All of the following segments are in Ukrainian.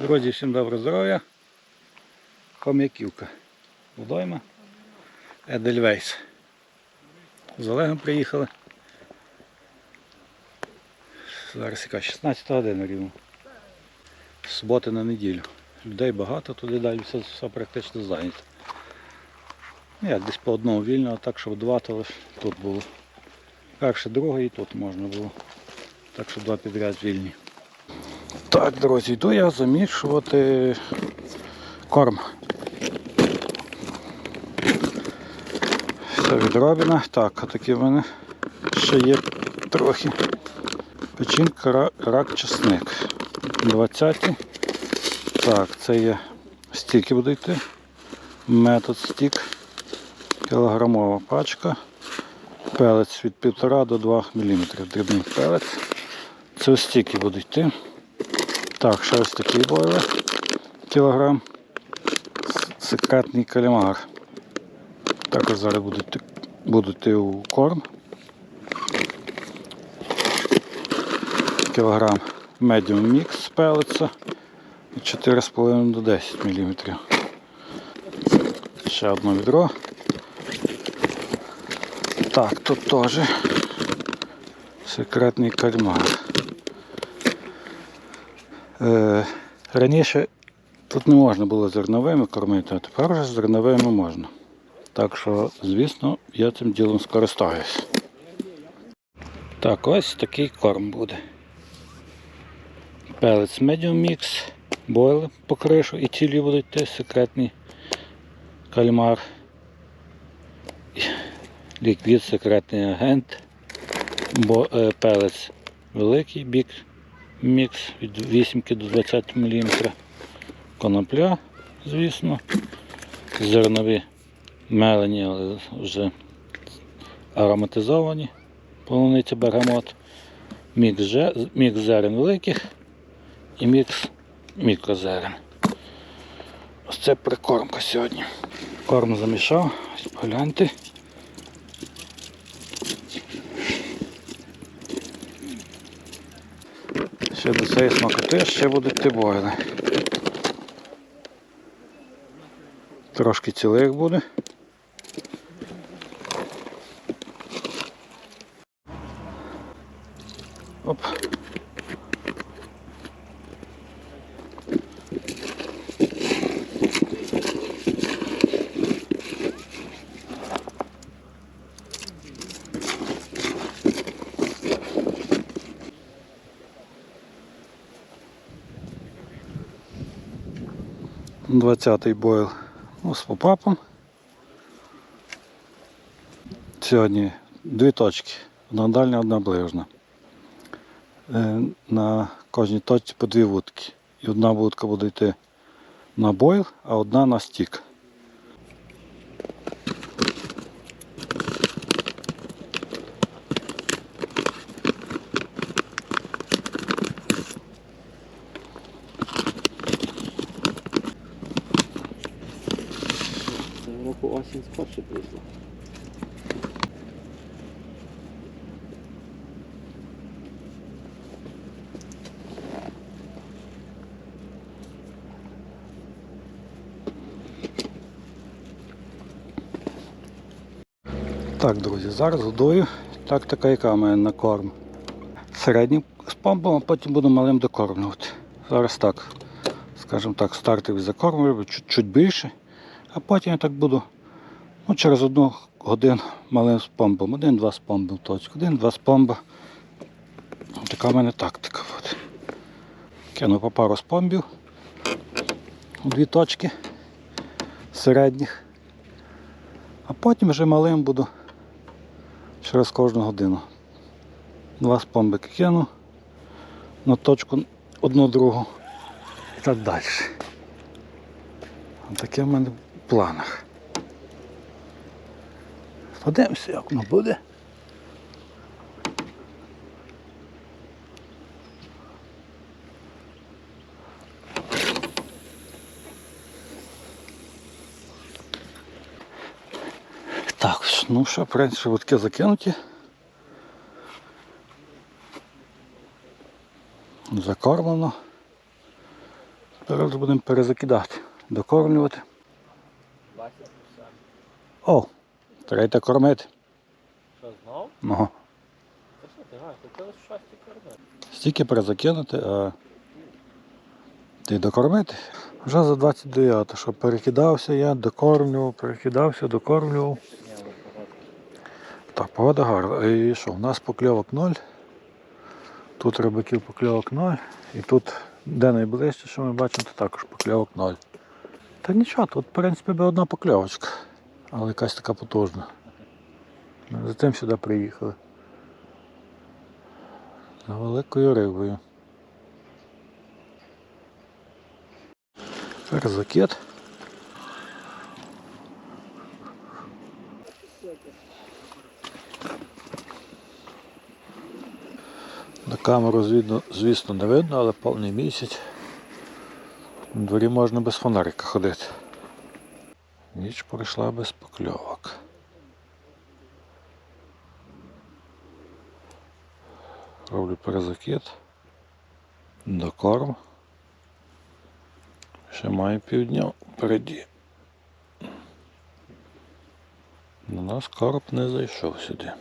Друзі, всім доброго здоров'я. Хом'яківка. Водойма. Едельвейс. З Олегом приїхали. Зараз яка 16 година рівно. З суботи на неділю. Людей багато, туди далі все, все практично зайнято. Ну як десь по одному вільно, а так, щоб два, то тут було. Перше, друге і тут можна було. Так що два підряд вільні. Так, друзі, йду я замішувати корм. Все відроблено. Так, а такі в мене ще є трохи. Печінка, ра- рак, чесник. 20. Так, це є стільки буде йти. Метод стік. Кілограмова пачка. Пелець від 1,5 до 2 мм. Дрібний пелець. Це стільки буде йти. Так, ще ось такий бойлер. Кілограм. Секретний калімар. Також зараз будуть, будуть у корм. Кілограм медіум мікс. І 4,5 до 10 мм. Ще одне відро. Так, тут теж секретний кальмар. Е, раніше тут не можна було зерновими кормити, а тепер вже зерновими можна. Так що, звісно, я цим ділом скористаюсь. Так, ось такий корм буде. Пелець Medium Mix, бойл по кришу і цілі будуть йти секретний кальмар. Ліквід секретний агент. Бо, е, пелець великий бік мікс від 8 до 20 мм. Конопля, звісно. Зернові мелені, але вже ароматизовані. Полуниця бергамот. Мікс, мікс зерен великих і мікс мікрозерен. Ось це прикормка сьогодні. Корм замішав, погляньте. Ще до цієї смакоти ще будуть тибойли. Трошки цілих буде. Оп. Двадцятий бойл ну, з попапом. Сьогодні дві точки. Одна дальня, одна ближна. Е, На кожній точці по дві вудки. І одна вудка буде йти на бойл, а одна на стік. Цього року осінь скорше. Так, друзі, зараз годую. Так, така яка в мене на корм. Середнім з помпом, а потім буду малим докормлювати. Зараз так, скажімо так, стартовий закормлюю, чуть-чуть більше, а потім я так буду ну, через одну годину малим з помпом. Один-два з помпом точку, один-два з помпа. Така в мене тактика. От. Кину по пару спомбів у дві точки середніх. А потім вже малим буду через кожну годину. Два спомбики кину на точку одну другу і так далі. Таке в мене в планах. Подивимося, як воно буде. Так, ну що, в принципі, вудки закинуті. Закормлено. Зараз будемо перезакидати, докормлювати. О, треба кормити. Що, знов? Ну, Та що ти гай, хотіли щось кормити. стільки перезакинути, а ти докормити. Вже за 29, що перекидався я, докормлював, перекидався, докормлював. Так, погода гарна. І що, у нас покльовок 0. Тут рибаків покльовок 0. І тут, де найближче, що ми бачимо, то також покльовок 0. Та нічого, тут в принципі би одна покльовочка, але якась така потужна. Затим сюди приїхали. За великою рибою. Перезакид. На камеру, звісно, не видно, але повний місяць. На дворі можна без фонарика ходити. Ніч пройшла без покльовок. Роблю перезакид. Докорм. Ще маю півдня впереді. На нас короб не зайшов сюди.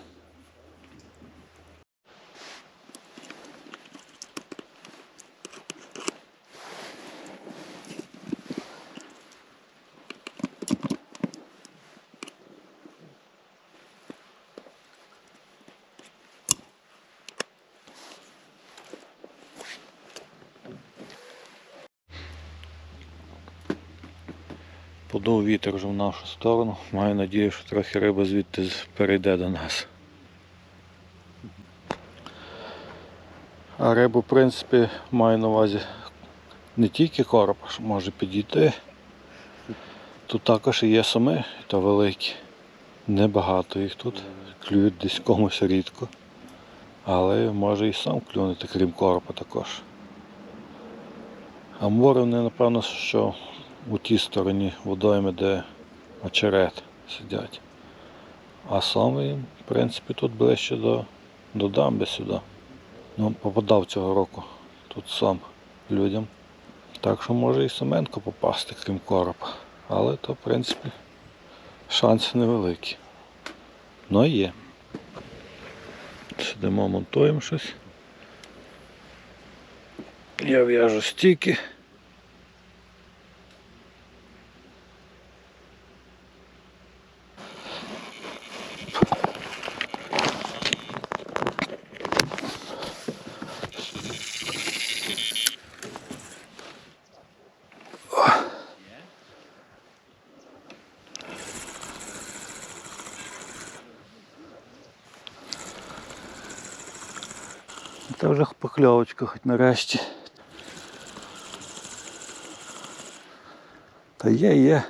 Подув вітер вже в нашу сторону. Маю надію, що трохи риба звідти перейде до нас. А рибу, в принципі, маю на увазі не тільки короб, що може підійти. Тут також є сами, і то великі. Небагато їх тут. Клюють десь комусь рідко. Але може і сам клюнути, крім коропа також. А море вони, напевно, що у тій стороні водойми, де очерет сидять. А саме, в принципі, тут ближче до, до дамби сюди. Ну, попадав цього року тут сам людям. Так що може і Семенко попасти, крім коропа. Але то, в принципі, шанси невеликі. Ну є. Сидимо, монтуємо щось. Я в'яжу стільки. Це вже покльовочка хоч нарешті. Та є, є.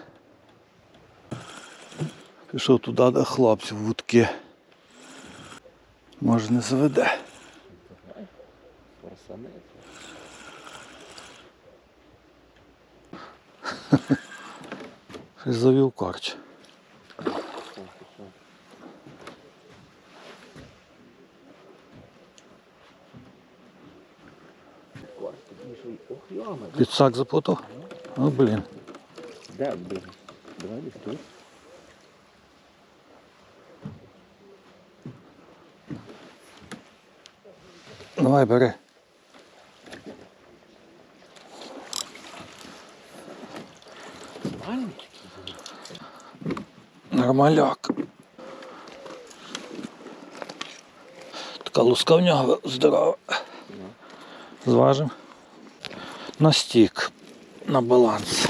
Пішов туди до хлопців вудки. Може не заведе. Щось завів корч. Підсак запутав. О, блін. Де, блін? Давай десь тут. Давай бери. Маленький. Нормаляк. Така луска в нього здорова. Зважимо. На стік. На баланс.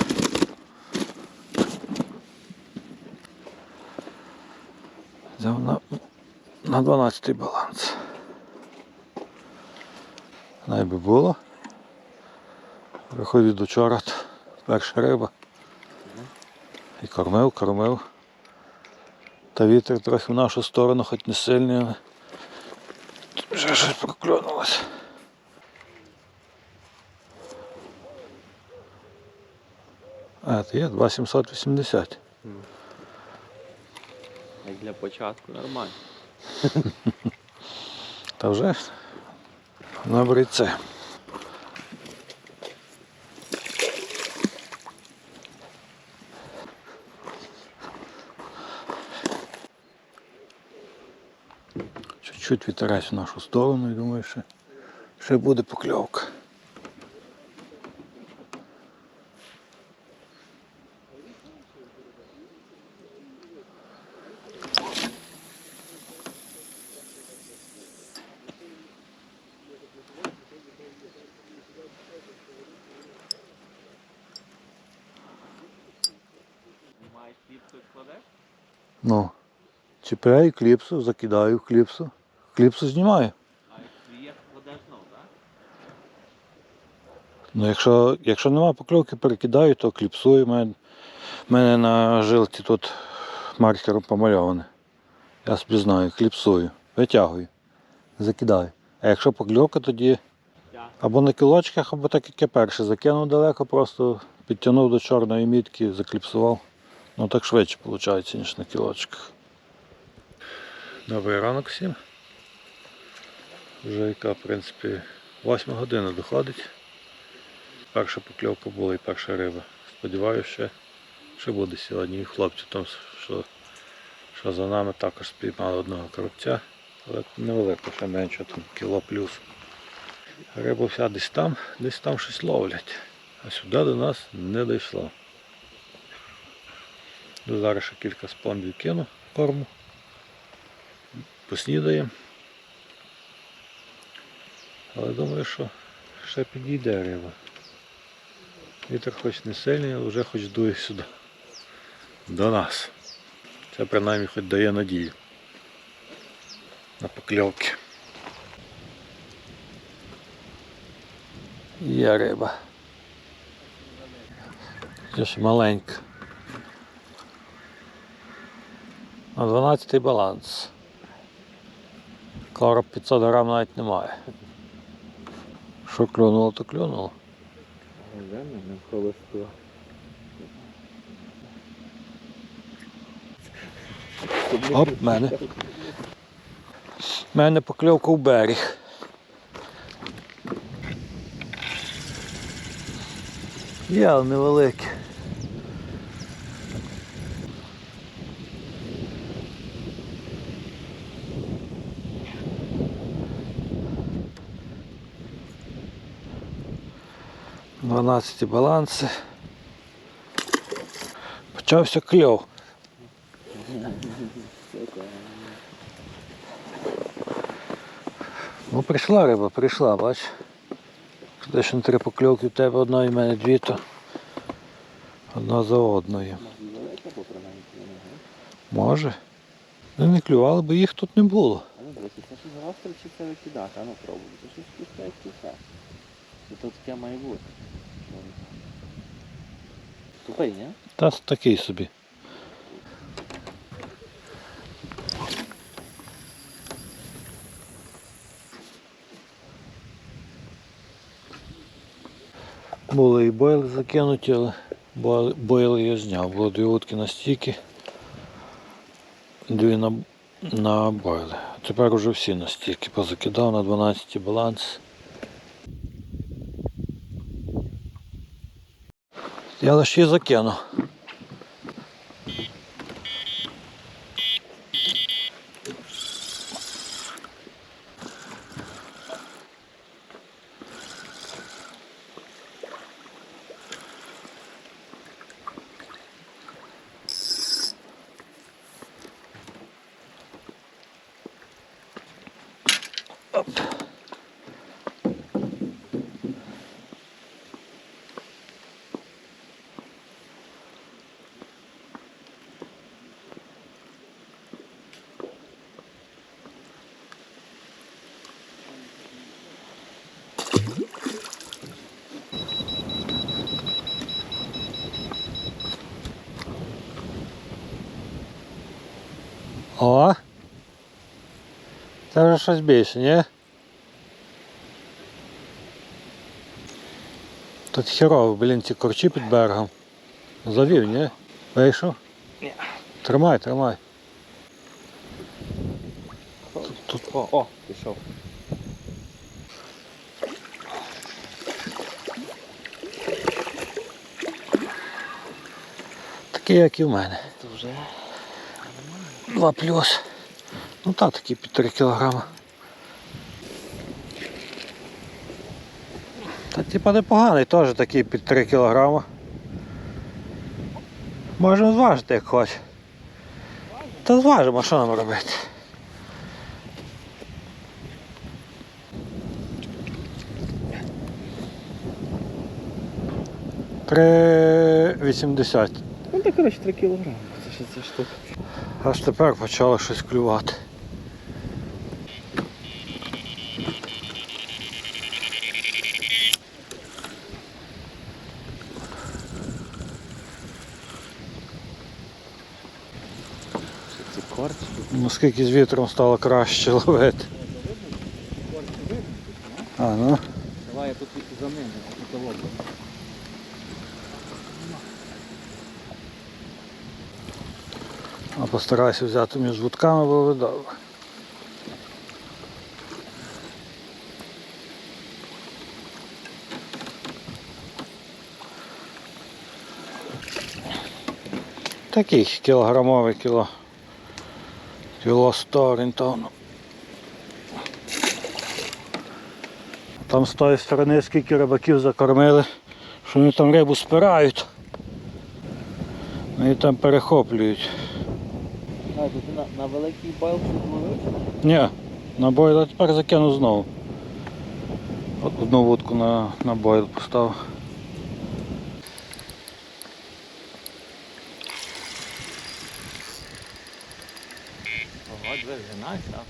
Взяв на, на 12 баланс. Най би було. Виходить до вчора перша риба. І кормив, кормив. Та вітер трохи в нашу сторону, хоч не сильний, але вже щось проклюнулося. А, то є 2780. А для початку нормально. Та вже набриться. Чуть-чуть вітерась в нашу сторону і думаю, що ще буде покльовка. Чіпляю кліпсу, закидаю кліпсу. Кліпсу знімаю. Ну, якщо, якщо нема покльовки, перекидаю, то кліпсую. У мене, мене на жилці тут маркером помальоване. Я собі знаю, кліпсую, витягую, закидаю. А якщо покльовка, тоді або на кілочках, або так як я перше закинув далеко, просто підтягнув до чорної мітки, закліпсував. Ну так швидше виходить, ніж на кілочках. Добрий ранок всім. Вже яка, в принципі, 8 година доходить. Перша покльовка була і перша риба. Сподіваюся, що ще буде сьогодні. І хлопці там, що, що за нами також спіймали одного коробця, але невелико, ще менше, там кіло плюс. Риба вся десь там, десь там щось ловлять. А сюди до нас не дійшло. Ну, Зараз ще кілька спондів кину корму. Поснідаємо. Але думаю, що ще підійде риба. Вітер хоч не сильний, але вже хоч дує сюди. До нас. Це принаймні хоч дає надію. На покльовки. Є риба. Це ж маленька. На 12 баланс. Карп 500 грам навіть немає. Що клюнуло, то клюнуло. Оп, мене. У мене покльовка в берег. Я невеликий. 12 баланси. Почався кльов. Ну прийшла риба, прийшла, бач. Десь на три покльовки у тебе одна і в мене дві, то одна за одною. Може. Ну не клювали, бо їх тут не було. Ну, це щось гостре чи це викидати, а ну, пробуй. Це щось пустає кіха. Це таке має бути. Тупий, ні? Та такий собі. Були і бойли закинуті, але бойли я зняв. Було дві утки на стіки, дві на, на бойли. Тепер уже всі на стіки позакидав на 12 баланс. Я лише закину. О! Це вже щось більше, ні? Тут херово, блін, ці корчі під берегом. Завів, ні? Вийшов? Ні. Тримай, тримай. Тут о, о, пішов. Такий, як і в мене. Дуже. 2 плюс. Ну так, такі під 3 кілограма. Та типа непоганий, теж такий під 3 кілограма. Можемо зважити як хоч. Та зважимо, що нам робити. Три вісімдесят. Ну так коротше 3 кілограми, це ще це штука. Аж тепер почало щось клювати. Корчі. Ну, з вітром стало краще ловити. А, ну. Давай я тут за ними, тут. А постараюся взяти між вудками, бо ви добре. Такий кілограмовий кіло. Кіло 100 орієнтовно. Там з тої сторони скільки рибаків закормили, що вони там рибу спирають. Вони там перехоплюють. А, тут на, на великий байл тут? Ні, на бойл а тепер закину знову. От одну вудку на, на бойл поставив. Ого, диви, женався, а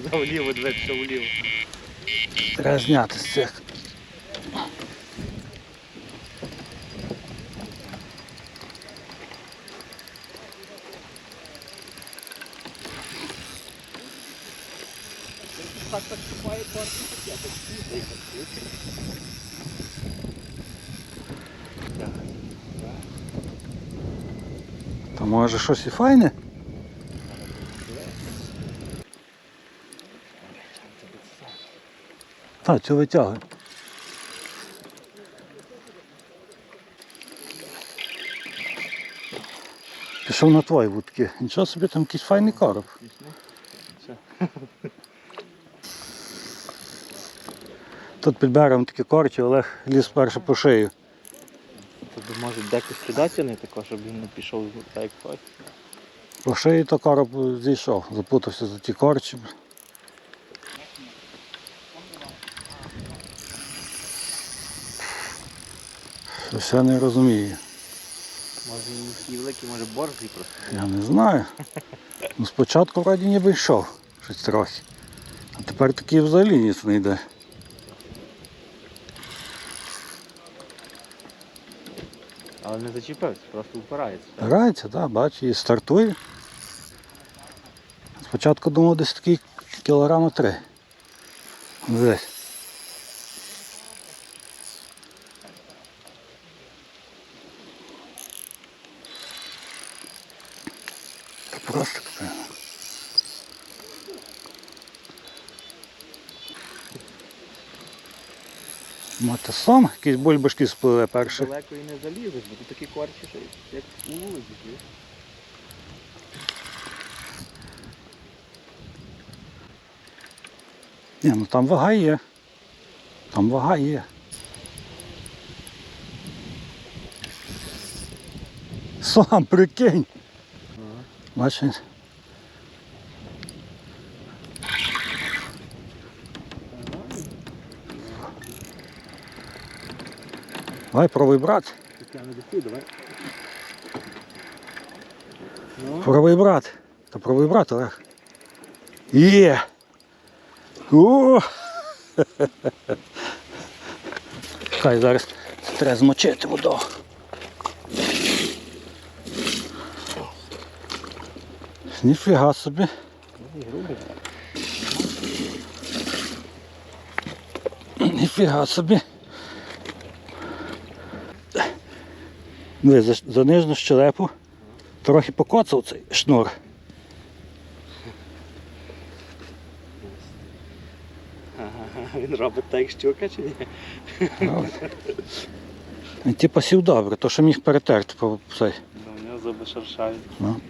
туди вліво, диви, що вліво. Треба зняти з цих. Так, так, купає корпус, я так світлий, так світлий. То може щось і файне? Так, цю витягуй. Пішов на твої вудки. Нічого собі там якийсь файний короб. Тут під берегом такі корчі, Олег ліз перше по шию. Тобто може декось сюди тягнути, також, щоб він не пішов так як. По шиї то короб зійшов, запутався за ті корчі. Я не розумію. Може він не такий великий, може борзий просто. Я не знаю. Ну, спочатку вроді ніби йшов щось трохи. А тепер такий взагалі ніц не йде. Але не зачепився, просто впирається. так? Грається, так, бачу, і стартує. Спочатку думав десь такий кілограма три. Десь. Сам, якісь бульбашки спливе перші. Далеко і не залізеш, бо тут такі корчі, що як у вулиці. Ні, ну там вага є. Там вага є. Сам прикинь. Бачиш? Давай пробуй брат. Пробуй брат. Та пробуй брат, Олег. Є. О! Хай зараз треба змочити воду. Ніфіга собі. Ніфіга собі. Диви, за, за нижню щелепу трохи покоцав цей шнур. Він робить так, як щука чи ні? Він типа сів добре, то що міг перетерти по цей. Ну, у нього зуби шершаві. Ну.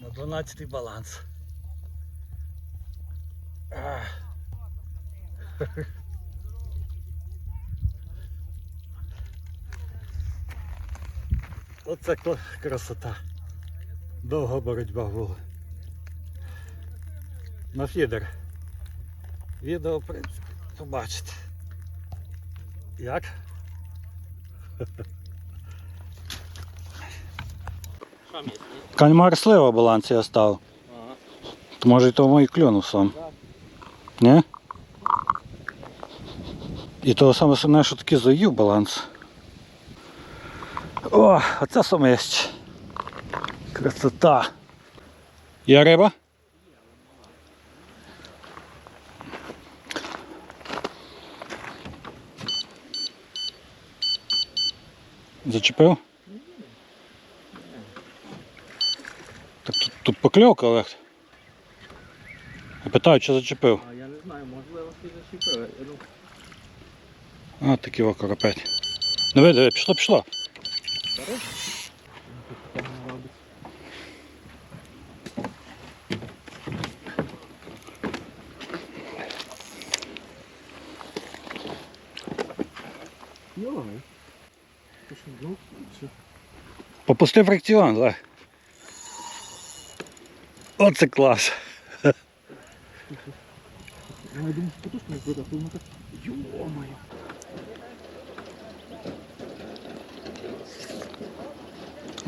На 12 баланс. Оце красота. Довга боротьба була. На фідер. Відео, в принципі, побачите. Як? Кальмар слива баланс я став. Ага. Може тому і клюнув сам. Ні? І того саме що таки заїв баланс. О, оце самисть. Красота. Є риба? Зачепив? Так тут, тут покльовка, Олег. Я питаю, чи зачепив. А я не знаю, можливо, ти зачепив. А, такий окоропець. Диви, диви, пішло, пішло. Попусти фракціон, Олег. Оце клас. Я думаю, що потушку не буде, а то воно так... Йо-моє.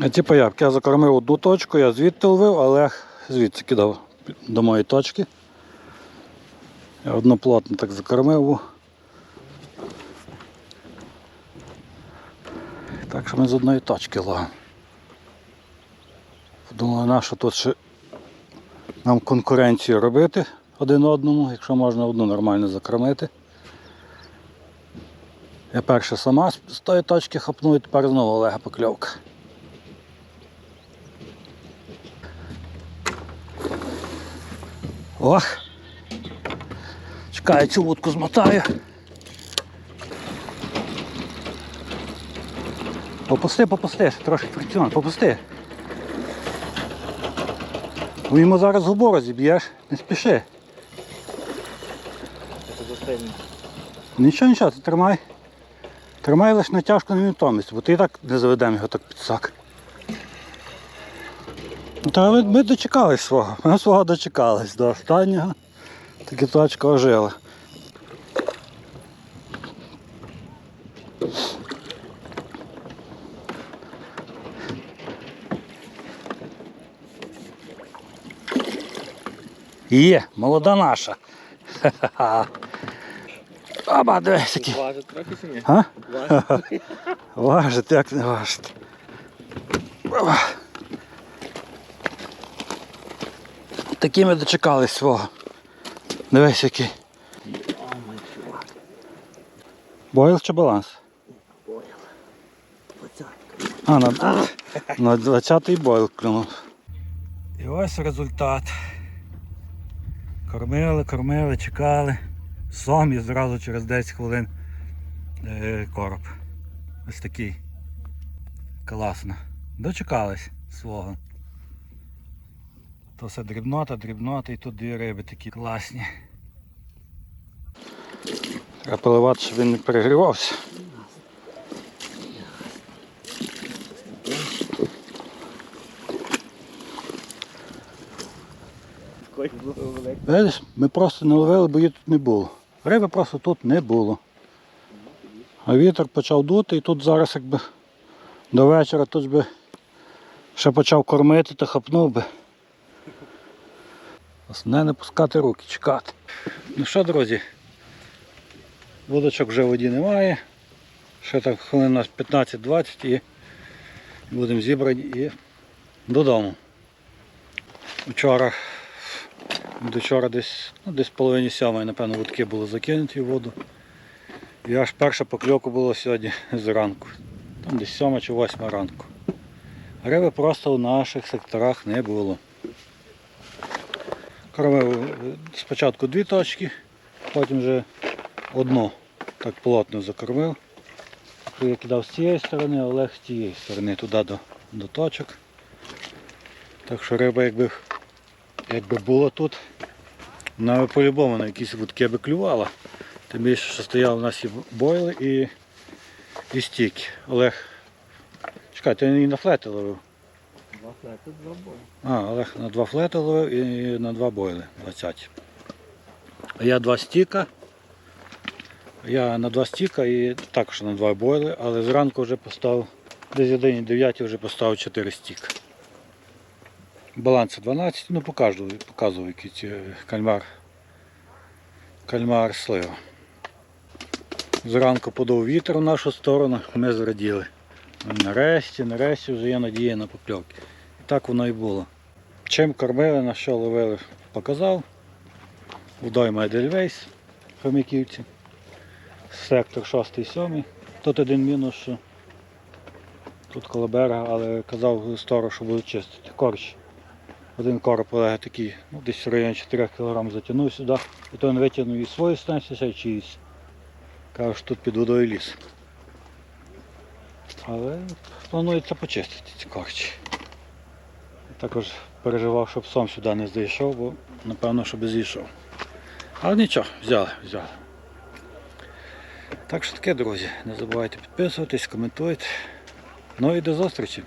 А ті я закормив одну точку, я звідти ловив, а Олег звідси кидав до моєї точки. Я одноплотно так закормив. Так що ми з одної точки ловимо. Думали, нащо тут ще нам конкуренцію робити один одному, якщо можна одну нормально закормити. Я перше сама з тої точки хапнув і тепер знову Олега покльовка. Ох. Чекаю, цю вудку змотаю. Попусти, попусти, трошки фрикціон, попусти. Ви йому зараз губу розіб'єш, не спіши. Нічого, нічого, ти тримай. Тримай лише натяжку на невтомість, бо ти і так не заведемо його так під сак. Та ми, ми дочекались свого. Ми свого дочекались до останнього. Таки точка ожила. Є, молода наша. Ха-ха-ха. Аба, дивись який. Важить трохи чи ні? А? Важить. Важить, як не важить. Такі ми дочекались свого. Дивись який. Бойл чи баланс? Двадцятка. А, на, на 20-й бойл клюнув. І ось результат. Кормили, кормили, чекали. Сом і зразу через 10 хвилин е, короб. Ось такий. Класно. Дочекались свого. То все дрібнота, дрібнота і тут дві риби такі класні. Треба поливати, щоб він не перегрівався. Видиш, ми просто не ловили, бо її тут не було. Риби просто тут не було. А вітер почав дути і тут зараз якби до вечора тут би ще почав кормити, то хапнув би. Основне не пускати руки, чекати. Ну що, друзі, вудочок вже в воді немає. Ще так хвилин на 15-20 і будемо зібрані і додому. Вчора до вчора десь, ну, десь половині сьомої, напевно, вудки були закинуті в воду. І аж перша покльовка була сьогодні зранку. Там десь сьома чи восьма ранку. Риби просто у наших секторах не було. Кормив е, спочатку дві точки, потім вже одну так плотно закормив. Я кидав з цієї сторони, Олег з тієї сторони туди до, до точок. Так що риба якби, якби була тут, вона по-любому на якісь вудки би клювала. Тим більше, що стояли у нас і бойли і, і стіки. Олег. Чекай, ти і на флети ловив. Два флети, два бої. А, Олег на два флети ловив і на два бойли 20. Я два стіка. Я на два стіка і також на два бойли, але зранку вже поставив, десь годині 9 вже поставив 4 стіка. Баланс 12, ну показував, показував який ці е, кальмар. Кальмар слива. Зранку подув вітер в нашу сторону, ми зраділи. Нарешті, нарешті вже є надія на покльовки. І так воно і було. Чим кормили, на що ловили, показав. Вдойма Едельвейс, хомяківці. Сектор 6-7. Тут один мінус, що тут коло берега, але казав сторож, що будуть чистити. Корч. Один короб Олега такий, ну, десь в районі 4 кг затягнув сюди. І то він витягнув і свою станцію, й чиїсь. Каже, що тут під водою ліс. Але планується почистити ці корчі. Також переживав, щоб сам сюди не зайшов, бо напевно, щоб зійшов. Але нічого, взяли, взяли. Так що таке, друзі. Не забувайте підписуватись, коментуйте. Ну і до зустрічі.